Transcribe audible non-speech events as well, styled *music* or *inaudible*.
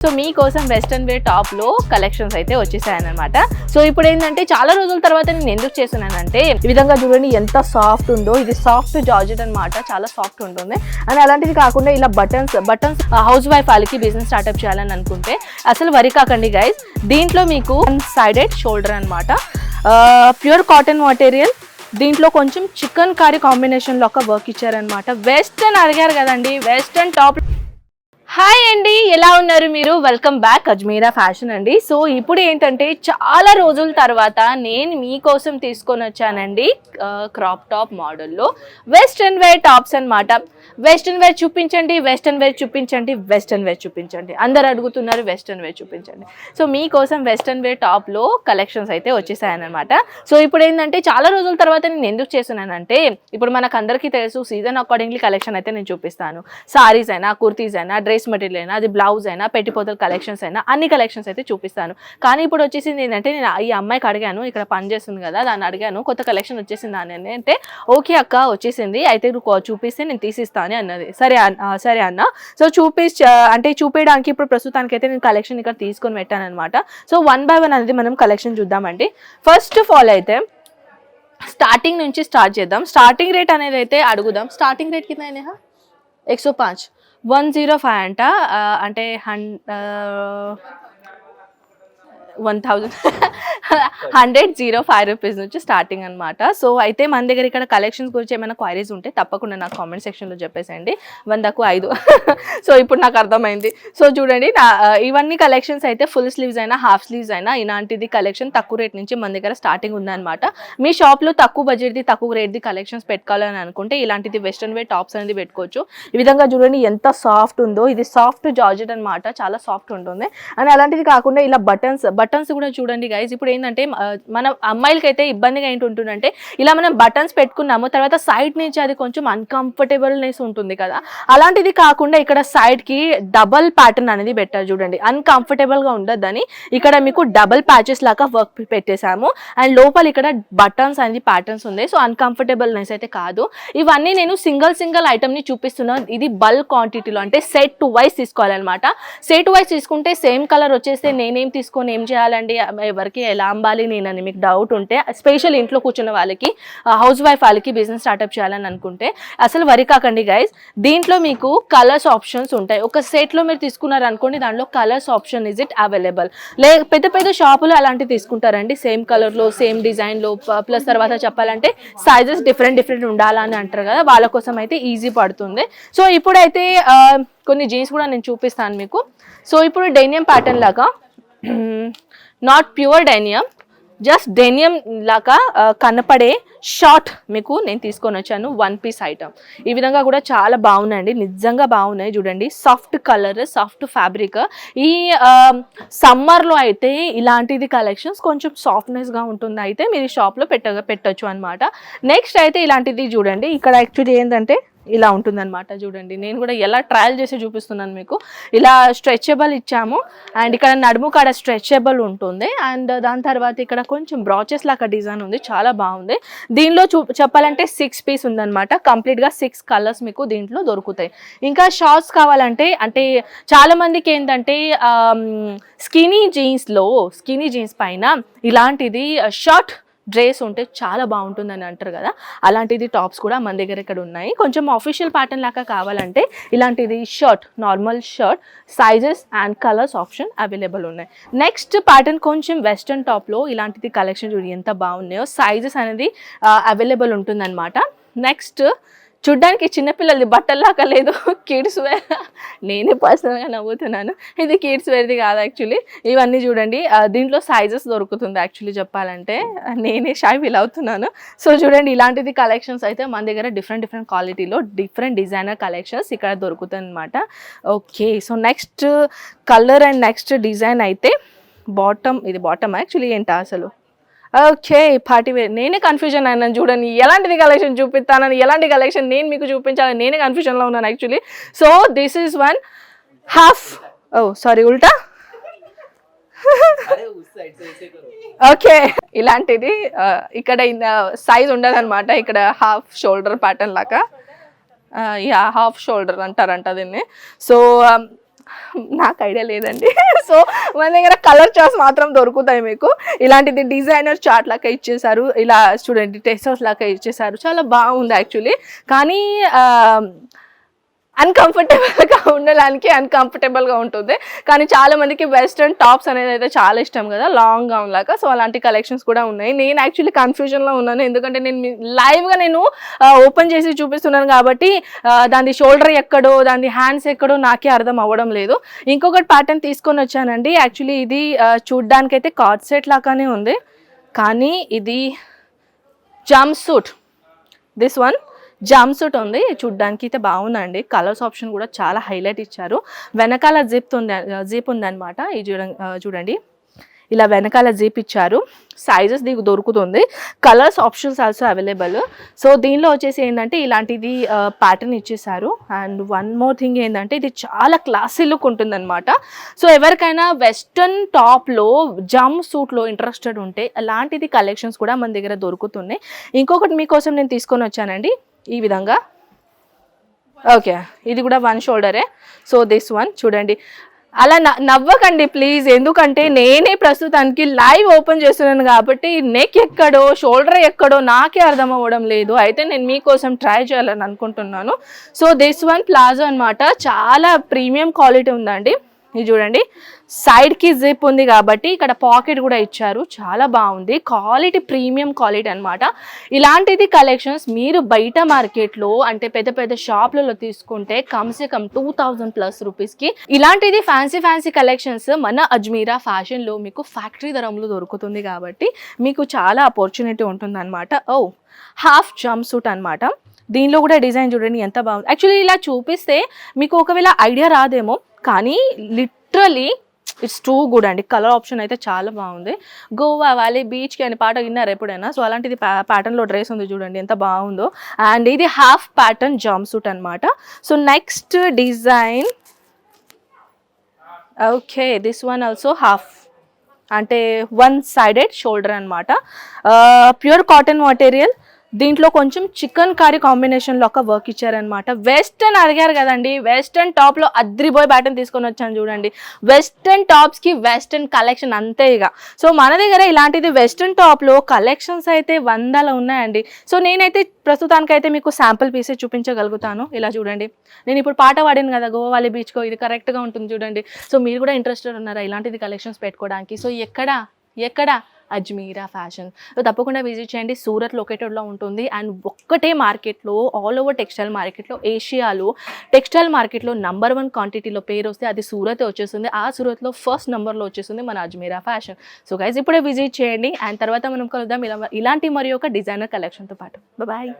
So మీకోసం western wear టాప్లో collections అయితే వచ్చేసాయనమాట సో ఇప్పుడు ఏంటంటే చాలా రోజుల తర్వాత నేను ఎందుకు చేస్తున్నానంటే ఈ విధంగా చూడండి ఎంత సాఫ్ట్ ఉందో ఇది సాఫ్ట్ జార్జెట్ అన్నమాట చాలా సాఫ్ట్ ఉంటుంది. అండ్ అలాంటిది కాకుండా ఇలా బటన్స్ బటన్స్ హౌస్ వైఫ్ వాళ్ళకి బిజినెస్ స్టార్ట్అప్ చేయాలని అనుకుంటే అసలు వరి కాకండి గైస్ దీంట్లో మీకు సైడెడ్ షోల్డర్ అనమాట ప్యూర్ కాటన్ మెటీరియల్ దీంట్లో కొంచెం చికెన్ కర్రీ కాంబినేషన్లో ఒక వర్క్ ఇచ్చారనమాట వెస్ట్రన్ అడిగారు కదండి వెస్ట్రన్ టాప్ హాయ్ అండి ఎలా ఉన్నారు మీరు? వెల్కమ్ బ్యాక్ అజ్మీరా ఫ్యాషన్ అండి. సో ఇప్పుడు ఏంటంటే చాలా రోజుల తర్వాత నేను మీకోసం తీసుకొని వచ్చానండి క్రాప్ టాప్ మోడల్లో వెస్ట్రన్ వేర్ టాప్స్ అన్నమాట. వెస్ట్రన్ వేర్ చూపించండి వెస్ట్రన్ వేర్ చూపించండి వెస్ట్రన్ వేర్ చూపించండి. అందరు అడుగుతున్నారు వెస్ట్రన్ వేర్ చూపించండి. సో మీకోసం వెస్ట్రన్ వేర్ టాప్లో కలెక్షన్స్ అయితే వచ్చేసాయనమాట సో ఇప్పుడు ఏంటంటే చాలా రోజుల తర్వాత నేను ఎందుకు చేస్తున్నానంటే ఇప్పుడు మనకు అందరికీ తెలుసు సీజన్ అకార్డింగ్లీ కలెక్షన్ అయితే నేను చూపిస్తాను. సారీస్ అయినా కుర్తీస్ అయినా డ్రెస్ డ్రెస్ మెటీరియల్ అయినా అది బ్లౌజ్ అయినా పెట్టిపోతల కలెక్షన్స్ అయినా అన్ని కలెక్షన్స్ అయితే చూపిస్తాను. కానీ ఇప్పుడు వచ్చేసింది ఏంటంటే నేను ఈ అమ్మాయికి అడిగాను ఇక్కడ పనిచేస్తుంది కదా దాన్ని అడిగాను కొత్త కలెక్షన్ వచ్చేసింది అని అంటే ఓకే అక్క వచ్చేసింది అయితే నువ్వు చూపిస్తే నేను తీసిస్తాను అన్నది. సరే సరే అన్న. సో చూపి అంటే చూపించడానికి ఇప్పుడు ప్రస్తుతానికి అయితే నేను కలెక్షన్ ఇక్కడ తీసుకొని పెట్టాను అనమాట సో వన్ బై వన్ అనేది మనం కలెక్షన్ చూద్దామండి. ఫస్ట్ ఆఫ్ ఆల్ అయితే స్టార్టింగ్ నుంచి స్టార్ట్ చేద్దాం. స్టార్టింగ్ రేట్ అనేది అయితే అడుగుదాం. స్టార్టింగ్ రేట్ కింద అయినా ఎక్సో పాంచ్ వన్ జీరో ఫైవ్ అంట అంటే hundred one thousand. *laughs* Hundred zero five rupees నుంచి స్టార్టింగ్ అనమాట సో అయితే మన దగ్గర ఇక్కడ కలెక్షన్స్ గురించి ఏమైనా క్వైరీస్ ఉంటే తప్పకుండా నాకు కామెంట్ సెక్షన్లో చెప్పేసేయండి. వందకు ఐదు. *laughs* సో ఇప్పుడు నాకు అర్థమైంది. సో చూడండి నా ఇవన్నీ కలెక్షన్స్ అయితే ఫుల్ స్లీవ్స్ అయినా హాఫ్ స్లీవ్స్ అయినా ఇలాంటిది కలెక్షన్ తక్కువ రేట్ నుంచి మన దగ్గర స్టార్టింగ్ ఉందన్నమాట. మీ షాప్లో తక్కువ బడ్జెట్ది తక్కువ రేట్ది కలెక్షన్స్ పెట్టుకోవాలని అనుకుంటే ఇలాంటిది వెస్ట్రన్ వే టాప్స్ అనేది పెట్టుకోవచ్చు. ఈ విధంగా చూడండి ఎంత సాఫ్ట్ ఉందో. ఇది సాఫ్ట్ జార్జెట్ అన్నమాట. చాలా సాఫ్ట్ ఉంటుంది. అండ్ అలాంటిది కాకుండా ఇలా బటన్స్ బటన్స్ కూడా చూడండి గైజ్ ఇప్పుడు ఏంటంటే మన అమ్మాయిలకైతే ఇబ్బందిగా ఏంటి ఉంటుందంటే ఇలా మనం బటన్స్ పెట్టుకున్నాము తర్వాత సైడ్ నుంచి అది కొంచెం అన్కంఫర్టబుల్నెస్ ఉంటుంది కదా. అలాంటిది కాకుండా ఇక్కడ సైడ్కి డబల్ ప్యాటర్న్ అనేది పెట్టారు చూడండి. అన్కంఫర్టబుల్గా ఉండద్దని ఇక్కడ మీకు డబల్ ప్యాచెస్ లాగా వర్క్ పెట్టేశాము. అండ్ లోపల ఇక్కడ బటన్స్ అనేది ప్యాటర్న్స్ ఉంది సో అన్కంఫర్టబుల్నెస్ అయితే కాదు. ఇవన్నీ నేను సింగిల్ సింగిల్ ఐటమ్ని చూపిస్తున్నాను. ఇది బల్క్ క్వాంటిటీలో అంటే సెట్ టు వైస్ తీసుకోవాలన్నమాట. సెట్ వైస్ తీసుకుంటే సేమ్ కలర్ వచ్చేస్తే నేనేం తీసుకొని ఏం చేయాలండి ఎవరికి ఎలా అమ్మాలి నేనని మీకు డౌట్ ఉంటే స్పెషల్ ఇంట్లో కూర్చున్న వాళ్ళకి హౌస్ వైఫ్ వాళ్ళకి బిజినెస్ స్టార్ట్అప్ చేయాలని అనుకుంటే అసలు వరి కాకండి గైస్ దీంట్లో మీకు కలర్స్ ఆప్షన్స్ ఉంటాయి. ఒక సెట్లో మీరు తీసుకున్నారు అనుకోండి దాంట్లో colours option is it available లే పెద్ద పెద్ద షాపులు అలాంటివి తీసుకుంటారండి. సేమ్ కలర్లో సేమ్ డిజైన్లో ప్లస్ తర్వాత చెప్పాలంటే సైజెస్ డిఫరెంట్ డిఫరెంట్ ఉండాలని అంటారు కదా వాళ్ళ కోసం అయితే ఈజీ పడుతుంది. సో ఇప్పుడైతే కొన్ని జీన్స్ కూడా నేను చూపిస్తాను మీకు. సో ఇప్పుడు డైనియం ప్యాటర్న్ లాగా not pure denim just denim లాగా కనపడే షార్ట్ మీకు నేను తీసుకొని వచ్చాను వన్ పీస్ ఐటమ్ ఈ విధంగా కూడా చాలా బాగున్నాయండి నిజంగా బాగున్నాయి చూడండి. సాఫ్ట్ కలర్ సాఫ్ట్ ఫ్యాబ్రిక్ ఈ సమ్మర్లో అయితే ఇలాంటిది కలెక్షన్స్ కొంచెం సాఫ్ట్నెస్గా ఉంటుంది. అయితే మీరు షాప్లో పెట్ట పెట్టచ్చు అనమాట నెక్స్ట్ అయితే ఇలాంటిది చూడండి. ఇక్కడ యాక్చువల్లీ ఏంటంటే ఇలా ఉంటుందన్నమాట చూడండి. నేను కూడా ఎలా ట్రయల్ చేసి చూపిస్తున్నాను మీకు. ఇలా స్ట్రెచబుల్ ఇచ్చాము. అండ్ ఇక్కడ నడుము కాడ స్ట్రెచబుల్ ఉంటుంది. అండ్ దాని తర్వాత ఇక్కడ కొంచెం బ్రాచెస్ లాగా డిజైన్ ఉంది. చాలా బాగుంది. దీనిలో చూ చెప్పాలంటే సిక్స్ పీస్ ఉందన్నమాట. కంప్లీట్గా సిక్స్ కలర్స్ మీకు దీంట్లో దొరుకుతాయి. ఇంకా షార్ట్స్ కావాలంటే అంటే చాలామందికి ఏంటంటే స్కినీ జీన్స్లో స్కినీ జీన్స్ పైన ఇలాంటిది uh, షార్ట్ డ్రెస్ ఉంటే చాలా బాగుంటుందని అంటారు కదా. అలాంటిది టాప్స్ కూడా మన దగ్గర ఇక్కడ ఉన్నాయి. కొంచెం ఆఫీషియల్ ప్యాటర్న్ లాగా కావాలంటే ఇలాంటిది shirt normal shirt sizes and colours option available ఉన్నాయి. నెక్స్ట్ ప్యాటర్న్ కొంచెం వెస్ట్రన్ టాప్లో ఇలాంటిది కలెక్షన్ చూడు ఎంత బాగున్నాయో. సైజెస్ అనేది అవైలబుల్ ఉంటుందన్నమాట. నెక్స్ట్ చూడ్డానికి చిన్నపిల్లలది బట్టల్లాగా లేదు. Kids wear. నేనే పర్సనల్గా నవ్వుతున్నాను. ఇది కిడ్స్ వేర్ది కాదు యాక్చువల్లీ. ఇవన్నీ చూడండి. దీంట్లో సైజెస్ దొరుకుతుంది యాక్చువల్లీ చెప్పాలంటే. నేనే షై ఫీల్ అవుతున్నాను. సో చూడండి ఇలాంటిది కలెక్షన్స్ అయితే మన దగ్గర డిఫరెంట్ డిఫరెంట్ క్వాలిటీలో డిఫరెంట్ డిజైనర్ కలెక్షన్స్ ఇక్కడ దొరుకుతాయి అనమాట okay so next colour and next design అయితే బాటమ్ ఇది బాటమ్ యాక్చువల్లీ ఏంటా అసలు? ఓకే పార్టీ వేర్ నేనే కన్ఫ్యూజన్ అయినాను చూడండి. ఎలాంటిది కలెక్షన్ చూపిస్తానని ఎలాంటి కలెక్షన్ నేను మీకు చూపించాలని నేనే కన్ఫ్యూజన్లో ఉన్నాను actually so this is one half oh sorry ఉల్టా? ఓకే ఇలాంటిది ఇక్కడ సైజ్ ఉండదు అనమాట ఇక్కడ హాఫ్ షోల్డర్ ప్యాటర్న్ లాగా. యా హాఫ్ షోల్డర్ అంటారంట దీన్ని. సో నాకు ఐడియా లేదండి. *laughs* సో మన దగ్గర కలర్ చార్ట్స్ మాత్రం దొరుకుతాయి మీకు. ఇలాంటిది డిజైనర్ చార్ట్ లాగా ఇచ్చేసారు ఇలా స్టూడెంట్ టెస్ట్ హౌస్ లాగా ఇచ్చేసారు చాలా బాగుంది యాక్చువల్లీ కానీ అన్కంఫర్టబుల్గా *laughs* ఉండడానికి అన్కంఫర్టబుల్గా ఉంటుంది. కానీ చాలా మందికి వెస్ట్రన్ టాప్స్ అనేది అయితే చాలా ఇష్టం కదా లాంగ్ గౌన్ లాగా. సో అలాంటి కలెక్షన్స్ కూడా ఉన్నాయి. నేను యాక్చువల్లీ కన్ఫ్యూజన్లో ఉన్నాను. ఎందుకంటే నేను లైవ్గా నేను ఓపెన్ చేసి చూపిస్తున్నాను కాబట్టి దాని షోల్డర్ ఎక్కడో దాని హ్యాండ్స్ ఎక్కడో నాకే అర్థం అవ్వడం లేదు. ఇంకొకటి ప్యాటర్న్ తీసుకొని వచ్చానండి. యాక్చువల్లీ ఇది చూడ్డానికి అయితే కార్డ్ సెట్ లాగానే ఉంది. కానీ ఇది jumpsuit this one jumpsuit ఉంది. చూడ్డానికి అయితే బాగుందండి. కలర్స్ ఆప్షన్ కూడా చాలా హైలైట్ ఇచ్చారు. వెనకాల జిప్ ఉంది జీప్ ఉందన్నమాట. ఇది చూడండి చూడండి. ఇలా వెనకాల జీప్ ఇచ్చారు. సైజెస్ దీనికి దొరుకుతుంది. Colours options also available so దీనిలో వచ్చేసి ఏంటంటే ఇలాంటిది ప్యాటర్న్ ఇచ్చేసారు అండ్ వన్ మోర్ థింగ్ ఏంటంటే ఇది చాలా క్లాసీ లుక్ ఉంటుందన్నమాట. సో ఎవరికైనా వెస్ట్రన్ టాప్లో జమ్ సూట్లో ఇంట్రెస్టెడ్ ఉంటే అలాంటిది కలెక్షన్స్ కూడా మన దగ్గర దొరుకుతున్నాయి. ఇంకొకటి మీకోసం నేను తీసుకొని వచ్చానండి. ఈ విధంగా. ఓకే ఇది కూడా వన్ షోల్డరే. సో దిస్ వన్ చూడండి. అలా న- నవ్వకండి ప్లీజ్. ఎందుకంటే నేనే ప్రస్తుతానికి లైవ్ ఓపెన్ చేస్తున్నాను కాబట్టి నెక్ ఎక్కడో షోల్డర్ ఎక్కడో నాకే అర్థం అవ్వడం లేదు. అయితే నేను మీకోసం ట్రై చేయాలని అనుకుంటున్నాను. సో దిస్ వన్ ప్లాజో అన్నమాట. చాలా ప్రీమియం క్వాలిటీ ఉందండి. ఇది చూడండి. సైడ్కి జిప్ ఉంది కాబట్టి ఇక్కడ పాకెట్ కూడా ఇచ్చారు. చాలా బాగుంది. క్వాలిటీ ప్రీమియం క్వాలిటీ అనమాట ఇలాంటిది కలెక్షన్స్ మీరు బయట మార్కెట్లో అంటే పెద్ద పెద్ద షాప్లలో తీసుకుంటే కమ్సే కమ్ టూ థౌజండ్ ప్లస్ రూపీస్కి ఇలాంటిది ఫ్యాన్సీ ఫ్యాన్సీ కలెక్షన్స్ మన అజ్మీరా ఫ్యాషన్లో మీకు ఫ్యాక్టరీ ధరంలో దొరుకుతుంది కాబట్టి మీకు చాలా ఆపర్చునిటీ ఉంటుందన్నమాట. ఓ హాఫ్ జంప్ సూట్ అనమాట దీనిలో కూడా డిజైన్ చూడండి ఎంత బాగుంది. యాక్చువల్లీ ఇలా చూపిస్తే మీకు ఒకవేళ ఐడియా రాదేమో కానీ లిటరలీ ఇట్స్ టూ గుడ్ అండి. కలర్ ఆప్షన్ అయితే చాలా బాగుంది. గోవా వ్యాలీ బీచ్కి అని పాట విన్నారు ఎప్పుడైనా? సో అలాంటిది ప్యాటర్న్లో డ్రెస్ ఉంది చూడండి ఎంత బాగుందో. అండ్ ఇది హాఫ్ ప్యాటర్న్ జామ్ సూట్ అనమాట so next design okay this one also half అంటే వన్ సైడెడ్ షోల్డర్ అనమాట ప్యూర్ కాటన్ మటీరియల్ దీంట్లో కొంచెం చికెన్ కర్రీ కాంబినేషన్లో ఒక వర్క్ ఇచ్చారనమాట వెస్టర్న్ అడిగారు కదండి. వెస్టర్న్ టాప్లో అద్రిపోయి బ్యాటన్ తీసుకొని వచ్చాను చూడండి. వెస్టర్న్ టాప్స్కి వెస్టర్న్ కలెక్షన్ అంతే ఇక. సో మన దగ్గర ఇలాంటిది వెస్టర్న్ టాప్లో కలెక్షన్స్ అయితే వందల ఉన్నాయండి. సో నేనైతే ప్రస్తుతానికైతే మీకు శాంపుల్ పీసే చూపించగలుగుతాను. ఇలా చూడండి. నేను ఇప్పుడు పాట పాడాను కదా గోవాలి బీచ్కో ఇది కరెక్ట్గా ఉంటుంది చూడండి. సో మీరు కూడా ఇంట్రెస్టెడ్ ఉన్నారా ఇలాంటిది కలెక్షన్స్ పెట్టుకోవడానికి? సో ఎక్కడ? ఎక్కడ? అజ్మీరా ఫ్యాషన్. సో తప్పకుండా విజిట్ చేయండి. సూరత్ లొకేటెడ్లో ఉంటుంది. అండ్ ఒక్కటే మార్కెట్లో ఆల్ ఓవర్ టెక్స్టైల్ మార్కెట్లో ఏషియాలో టెక్స్టైల్ మార్కెట్లో నంబర్ వన్ క్వాంటిటీలో పేరు వస్తే అది సూరత్ వచ్చేస్తుంది. ఆ సూరత్లో ఫస్ట్ నెంబర్లో వచ్చేస్తుంది మన అజ్మీరా ఫ్యాషన్ సో గైస్ ఇప్పుడే విజిట్ చేయండి. అండ్ తర్వాత మనం కలుద్దాం. ఇలా ఇలాంటి మరి ఒక డిజైనర్ కలెక్షన్తో పాటు. బాయ్